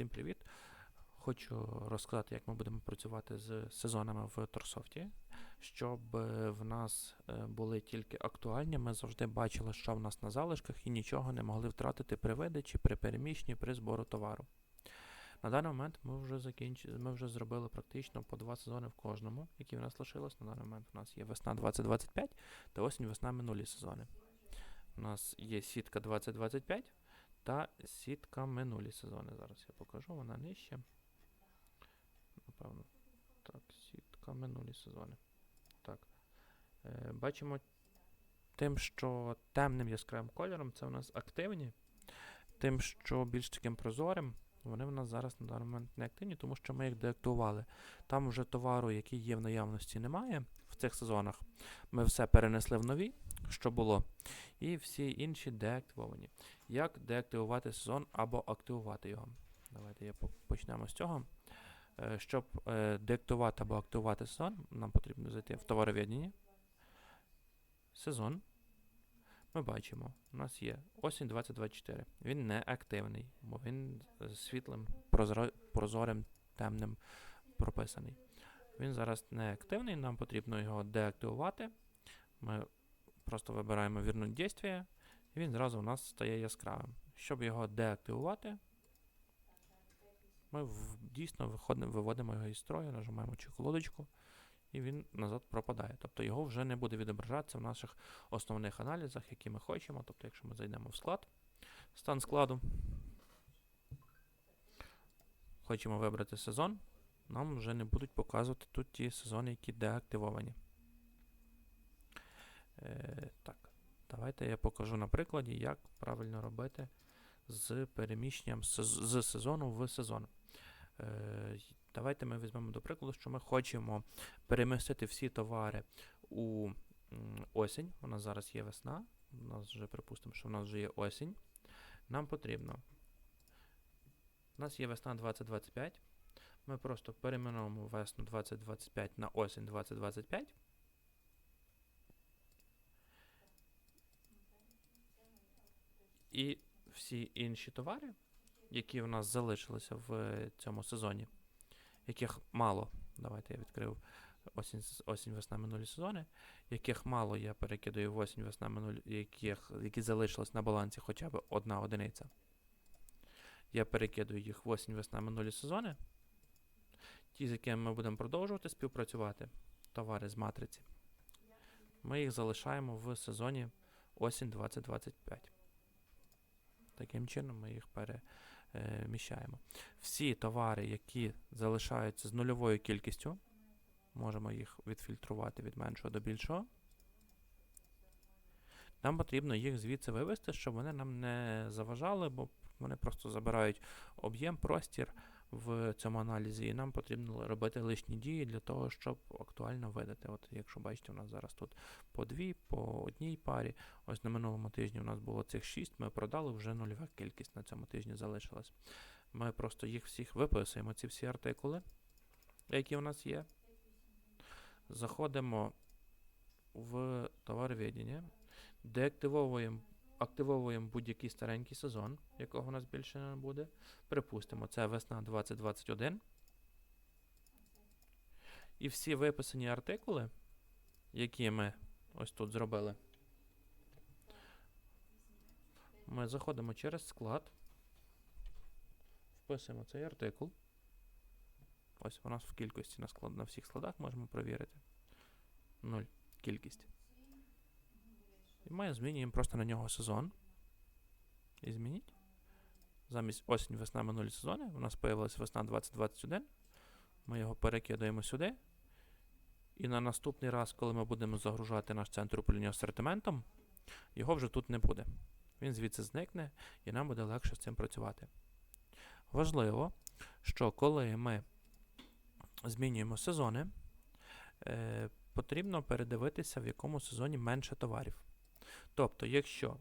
Всім привіт! Хочу розказати, як ми будемо працювати з сезонами в Торсофті, щоб е, в нас е, були тільки актуальні. Ми завжди бачили, що в нас на залишках, і нічого не могли втратити при видачі, при переміщенні, при збору товару. На даний момент ми вже закінчили, ми вже зробили практично по два сезони в кожному, які в нас лишилось. На даний момент у нас є весна 2025 та осінь весна минулі сезони. У нас є сітка 2025 та сітка минулі сезони. Зараз я покажу, вона нижче. Напевно. Так, сітка минулі сезони. Так. Е, бачимо тим, що темним яскравим кольором це у нас активні. Тим, що більш таким прозорим, вони в нас зараз на даний момент не активні, тому що ми їх деактували. Там вже товару, який є в наявності, немає в цих сезонах. Ми все перенесли в нові, що було, і всі інші деактивовані. Як деактивувати сезон або активувати його? Давайте я почнемо з цього. Е, Щоб е, деактивувати або активувати сезон, нам потрібно зайти в товаровіддання. Сезон. Ми бачимо, у нас є осінь 2024. Він не активний, бо він світлим, прозорим, темним прописаний. Він зараз не активний, нам потрібно його деактивувати. Ми просто вибираємо вірну дійствие, він зразу у нас стає яскравим. Щоб його деактивувати, ми в- дійсно виходимо, виводимо його із строю, нажимаємо цю колодочку, і він назад пропадає. Тобто його вже не буде відображатися в наших основних аналізах, які ми хочемо. Тобто, якщо ми зайдемо в склад, стан складу, хочемо вибрати сезон, нам вже не будуть показувати тут ті сезони, які деактивовані. Е, так, давайте я покажу на прикладі, як правильно робити з переміщенням з, сезону в сезон. Е, давайте ми візьмемо до прикладу, що ми хочемо перемістити всі товари у осінь. У нас зараз є весна. У нас вже припустимо, що в нас вже є осінь. Нам потрібно. У нас є весна 2025. Ми просто перейменуємо весну 2025 на осінь 2025. І всі інші товари, які в нас залишилися в цьому сезоні, яких мало. Давайте я відкрив осінь, осінь весна минулі сезони, яких мало я перекидаю в осінь весна минулі, яких, які залишились на балансі хоча б одна одиниця. Я перекидую їх в осінь весна минулі сезони. Ті, з якими ми будемо продовжувати співпрацювати, товари з матриці. Ми їх залишаємо в сезоні осінь 2025. Таким чином ми їх переміщаємо. Всі товари, які залишаються з нульовою кількістю, можемо їх відфільтрувати від меншого до більшого. Нам потрібно їх звідси вивести, щоб вони нам не заважали, бо вони просто забирають об'єм, простір в цьому аналізі, і нам потрібно робити лишні дії для того, щоб актуально видати. От якщо бачите, у нас зараз тут по дві, по одній парі. Ось на минулому тижні у нас було цих 6, ми продали, вже нульова кількість на цьому тижні залишилась. Ми просто їх всіх виписуємо, ці всі артикули, які у нас є. Заходимо в товаровіддання, деактивовуємо активовуємо будь-який старенький сезон, якого у нас більше не буде. Припустимо, це весна 2021. І всі виписані артикули, які ми ось тут зробили, ми заходимо через склад, вписуємо цей артикул. Ось у нас в кількості на, склад, на всіх складах можемо перевірити. 0. Кількість. Ми змінюємо просто на нього сезон. І змініть. Замість осінь, весна минулі сезони. У нас появилась весна 2021. Ми його перекидаємо сюди. І на наступний раз, коли ми будемо загружати наш центр управління асортиментом, його вже тут не буде. Він звідси зникне, і нам буде легше з цим працювати. Важливо, що коли ми змінюємо сезони, е, потрібно передивитися, в якому сезоні менше товарів. Тобто, якщо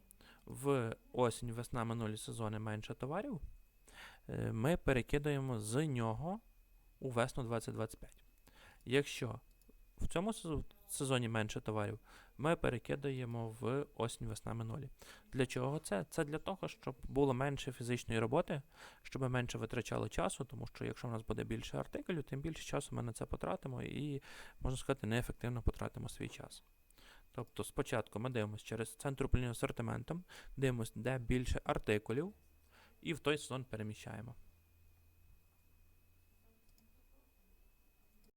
в осінь, весна минулі сезони менше товарів, е, ми перекидаємо з нього у весну 2025. Якщо в цьому сезоні менше товарів, ми перекидаємо в осінь весна минулі. Для чого це? Це для того, щоб було менше фізичної роботи, щоб ми менше витрачали часу, тому що якщо в нас буде більше артиклів, тим більше часу ми на це потратимо і, можна сказати, неефективно потратимо свій час. Тобто спочатку ми дивимося через центр управління асортиментом, дивимося, де більше артикулів, і в той сезон переміщаємо.